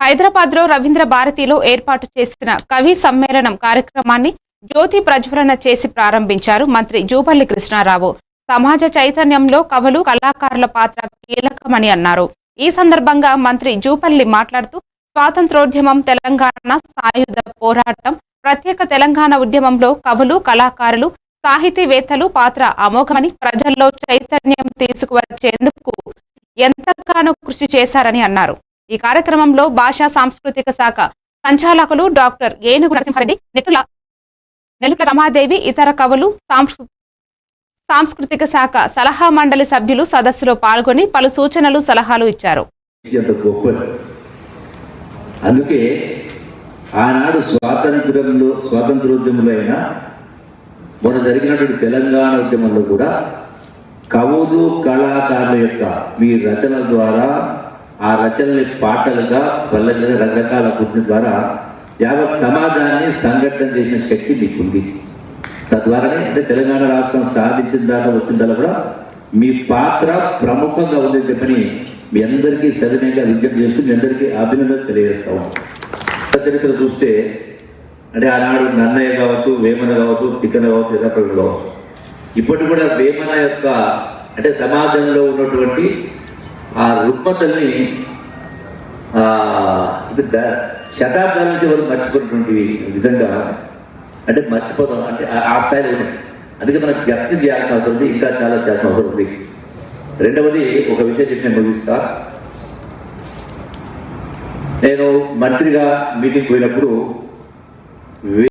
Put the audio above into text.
హైదరాబాద్లో రవీంద్ర భారతిలో ఏర్పాటు చేసిన కవి సమ్మేళనం కార్యక్రమాన్ని జ్యోతి ప్రజ్వలన చేసి ప్రారంభించారు మంత్రి జూపల్లి కృష్ణారావు. సమాజ చైతన్యంలో కవులు కళాకారుల పాత్ర కీలకమని అన్నారు. ఈ సందర్భంగా మంత్రి జూపల్లి మాట్లాడుతూ స్వాతంత్రోద్యమం తెలంగాణ సాయుధ పోరాటం ప్రత్యేక తెలంగాణ ఉద్యమంలో కవులు కళాకారులు సాహితీవేత్తలు పాత్ర అమోఘమని ప్రజల్లో చైతన్యం తీసుకువచ్చేందుకు ఎంతగానో కృషి చేశారని అన్నారు. ఈ కార్యక్రమంలో భాషా సాంస్కృతిక శాఖ సంచాలకులు డాక్టర్ ఏనుగు నరసింహారెడ్డి నెట్టుల నెలుక రమాదేవి ఇతర కవులు సాంస్కృతిక శాఖ సలహా మండలి సభ్యులు సదస్సులో పాల్గొని పలు సూచనలు సలహాలు ఇచ్చారు. అందుకే ఆనాడు స్వాతంత్రంలో స్వాతంత్రోద్యములైన మన జరిగినటువంటి తెలంగాణ ఉద్యమంలో కూడా కవులు కళాకారుల యొక్క మీ రచనల ద్వారా ఆ రచనని పాటలుగా పల్లెలుగా రకరకాల కృతి ద్వారా యావత్ సమాజాన్ని సంఘటన చేసిన శక్తి మీకుంది. తద్వారానే అంటే తెలంగాణ రాష్ట్రం సాధించిన దాకా వచ్చిన దాకా కూడా మీ పాత్ర ప్రముఖంగా ఉందని చెప్పని మీ అందరికీ సవినయంగా విజ్ఞప్తి చేస్తూ మీ అందరికీ అభినందన తెలియజేస్తాం చరిత్ర చూస్తే అంటే ఆనాడు నన్నయ్య కావచ్చు వేమన కావచ్చు తిక్కన కావచ్చు ఎర్రప్రభు కావచ్చు. ఇప్పటి కూడా వేమన యొక్క అంటే సమాజంలో ఉన్నటువంటి ఆ రుగ్మతల్ని శతాబ్దాల నుంచి వరకు మర్చిపోయినటువంటి విధంగా అంటే మర్చిపోతాం అంటే ఆ- స్థాయిలో ఉన్నాయి అందుకే మనకు జ్ఞప్తి చేయాల్సిన అవసరం ఉంది ఇంకా చాలా చేయాల్సిన అవసరం ఉంది. రెండవది ఒక విషయం చెప్పి నేను ముగిస్తా. నేను మంత్రిగా మీటింగ్ పోయినప్పుడు